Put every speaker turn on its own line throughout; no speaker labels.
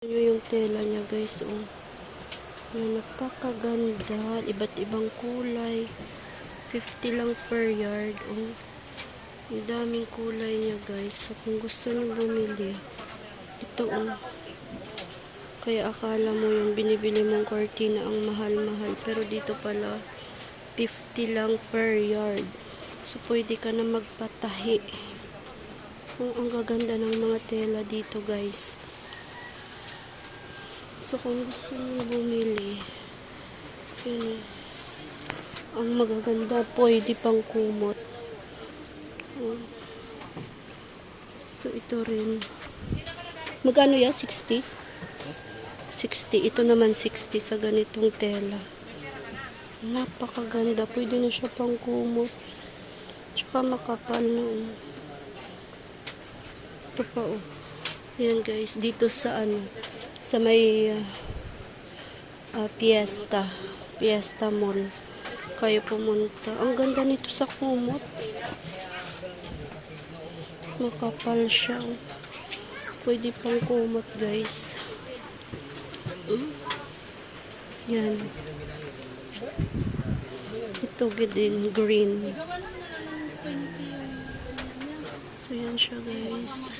nyo yung tela niya guys oh. Yan, napakaganda iba't ibang kulay 50 lang per yard oh. ang daming kulay niya guys so kung gusto nyo bumili ito oh. kaya akala mo yung binibili mong cortina ang mahal-mahal pero dito pala 50 lang per yard so pwede ka na magpatahi oh, ang gaganda ng mga tela dito guys So, kung gusto niyo bumili, yun, ang magaganda, pwede pang kumot. Oh. So, ito rin. Magkano ya? 60? 60. Ito naman 60 sa ganitong tela. Napakaganda. Pwede na siya pang kumot. Tsaka makapal na. oh. Ito pa oh. Yan guys. Dito sa ano sa may uh, uh, Fiesta Fiesta Mall. Kayo pumunta. Ang ganda nito sa kumot. Makapal siya. Pwede pang kumot guys. Hmm? yan. Ito din green so yan siya guys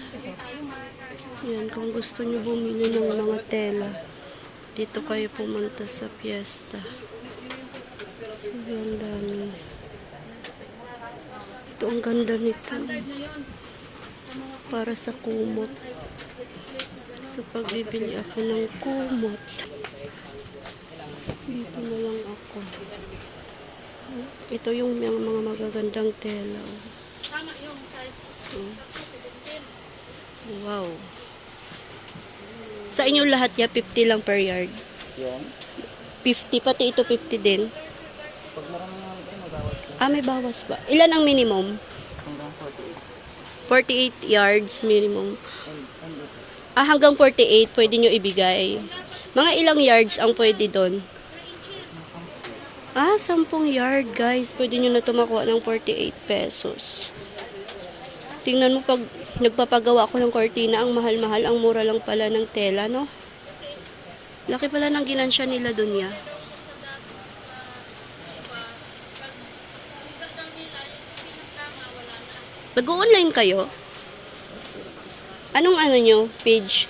yan, kung gusto nyo bumili ng mga tela, dito kayo pumunta sa piyesta. So, yan dami. Ito ang ganda nito. Para sa kumot. So, pag bibili ako ng kumot, dito na lang ako. Ito yung mga, magagandang tela.
Yung
Oh. Wow. Sa inyo lahat ya 50 lang per yard.
Yan.
50 pati ito 50 din.
Pag marami nga ito, magawas ka.
Ah, may bawas ba? Ilan ang minimum?
Hanggang 48.
48 yards minimum. Ah, hanggang 48 pwede nyo ibigay. Mga ilang yards ang pwede doon? Ah, 10 yard guys. Pwede nyo na tumakuha ng 48 pesos. Tingnan mo pag nagpapagawa ako ng kortina, ang mahal-mahal, ang mura lang pala ng tela, no? Laki pala ng ginansya nila dun ya. Nag-online kayo? Anong ano nyo? Page?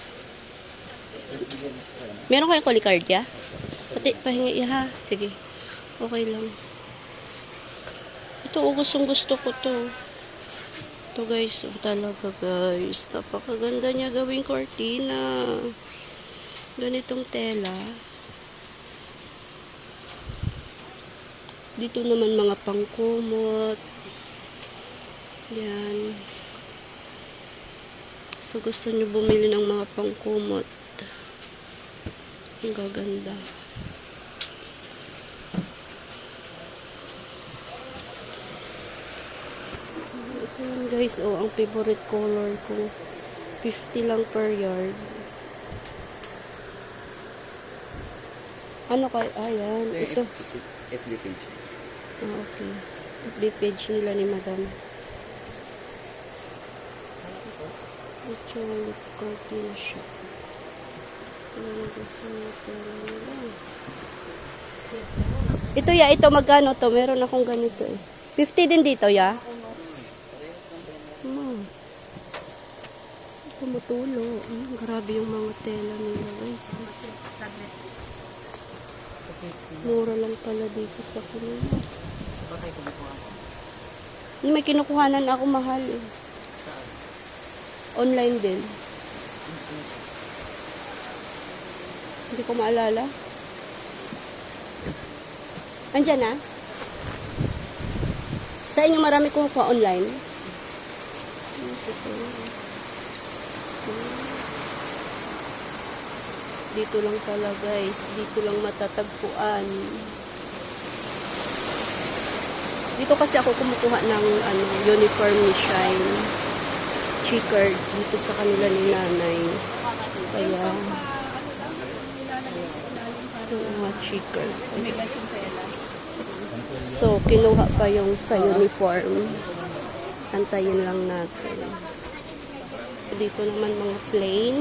Meron kayo colicardia? Pati, pahingi ha. Sige. Okay lang. Ito, oh, gustong gusto ko to. Ito guys, oh, talaga guys. Napakaganda niya gawing cortina. Ganitong tela. Dito naman mga pangkumot. Yan. So gusto niyo bumili ng mga pangkumot. Ang gaganda. Yun guys, oh, ang favorite color ko. 50 lang per yard. Ano kay, ayan, ito.
FB page.
Ah, okay. FB page nila ni Madam. Ito, curtain shop. Ito ya, ito magkano to? Meron akong ganito eh. 50 din dito ya? Hmm. Tumutulo. Hmm, grabe yung mga tela nila guys. Mura lang pala dito sa
ako?
May kinukuhanan ako mahal eh. Online din. Hindi ko maalala. Andyan na? Sa inyo marami kumukuha online? Dito lang pala guys. Dito lang matatagpuan. Dito kasi ako kumukuha ng ano, uniform ni Shine. Checkered dito sa kanila ni nanay. Kaya, ito mga checkered. So, kinuha pa yung sa uniform. Antayin lang natin. Dito naman mga plain.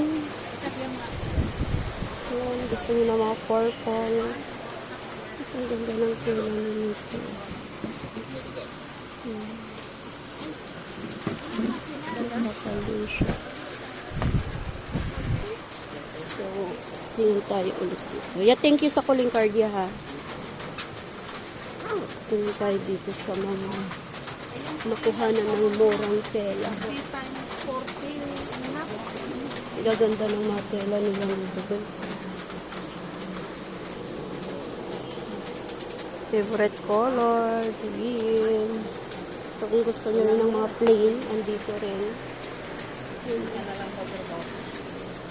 Gusto nyo na mga purple. Ang ganda ng tela nito. Hmm. Siya. So, tingin tayo ulit dito. Yeah, thank you sa calling card ya ha. Tingin tayo dito sa mga makuhanan ng murang tela.
Times 40 na.
Gaganda ng mga tela nila dito guys. Favorite color, green. So kung gusto nyo ng mga plain, andito rin.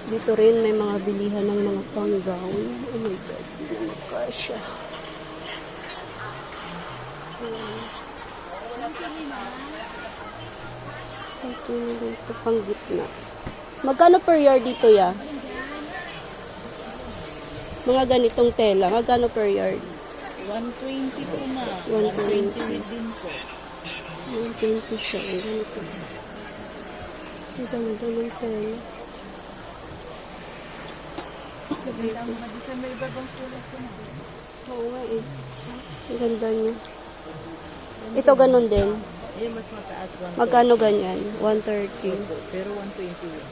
Dito rin may mga bilihan ng mga pang-gown. Oh my God, hindi na magkasya. Ito na dito pang gitna. Magkano per yard dito ya? Mga ganitong tela, magkano per yard?
120 po na.
120.
din po.
120 siya. Ang ganito. Ang ganda ng tela.
May ibang kulay po na.
Oo nga eh. Ang ganda niya. Ito ganun din.
Eh, mas mataas 120.
Magkano ganyan? 130.
Pero 120 yun.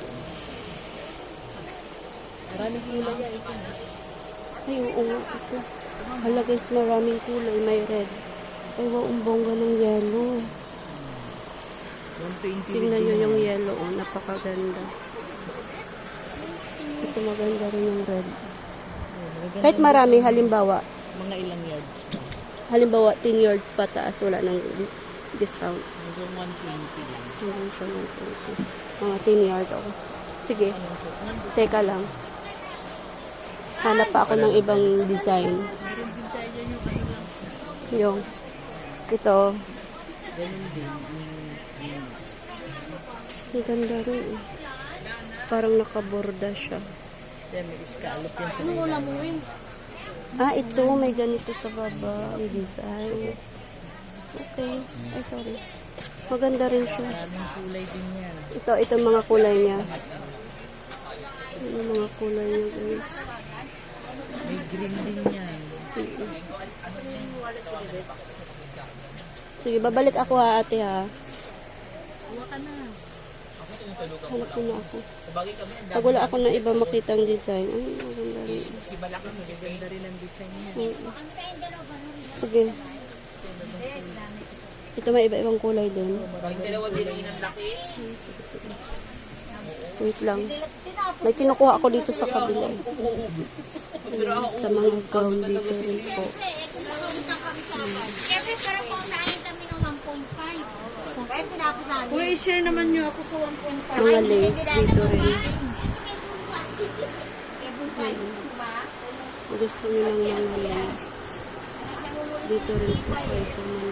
Maraming kulay yan ito.
Ay, oo nga. Ito. Hala guys, maraming kulay. May red. Ay, wow, ang bongga ng yellow.
120
Tingnan nyo yung yellow. Oh, napakaganda. Ito maganda rin yung red. Kahit marami, halimbawa,
Mga ilang yards pa.
halimbawa 10 yard pataas, wala nang discount.
Hanggang 120 lang.
Hanggang siya ng 20. Mga 10 yard ako. Sige, teka lang. Hanap pa ako ng ibang design.
Meron din tayo yung ano lang.
Yung, ito,
Ganun din. Yung, yung,
ang ganda rin eh. Parang nakaborda siya.
siya may scallop yan sa mo yun?
Ah, ito, may ganito sa baba, ang design. Okay. Ay, sorry. Maganda rin siya.
Maraming kulay din yan.
Ito, ito mga kulay niya. Ito mga kulay niya, guys.
May green din yan.
Sige, babalik ako ha, ate ha.
Kuha ka na.
Hanap ko na ako. Pag wala ako na iba makitang design, ay, maganda rin.
Maganda rin ang design niya.
Oo. Sige. Ito may iba-ibang kulay din.
dalawa din ang laki.
Sige, sige. Wait lang. May kinukuha ako dito sa kabila. Ayun, Sa mga gown dito rin po.
Siyempre, parang kung saan kami ng 1.5. Kaya tinapos namin.
Uy, share naman nyo ako sa 1.5.
Mga lace dito rin. Gusto nyo ng mga lace. Dito rin po kayo pumunta.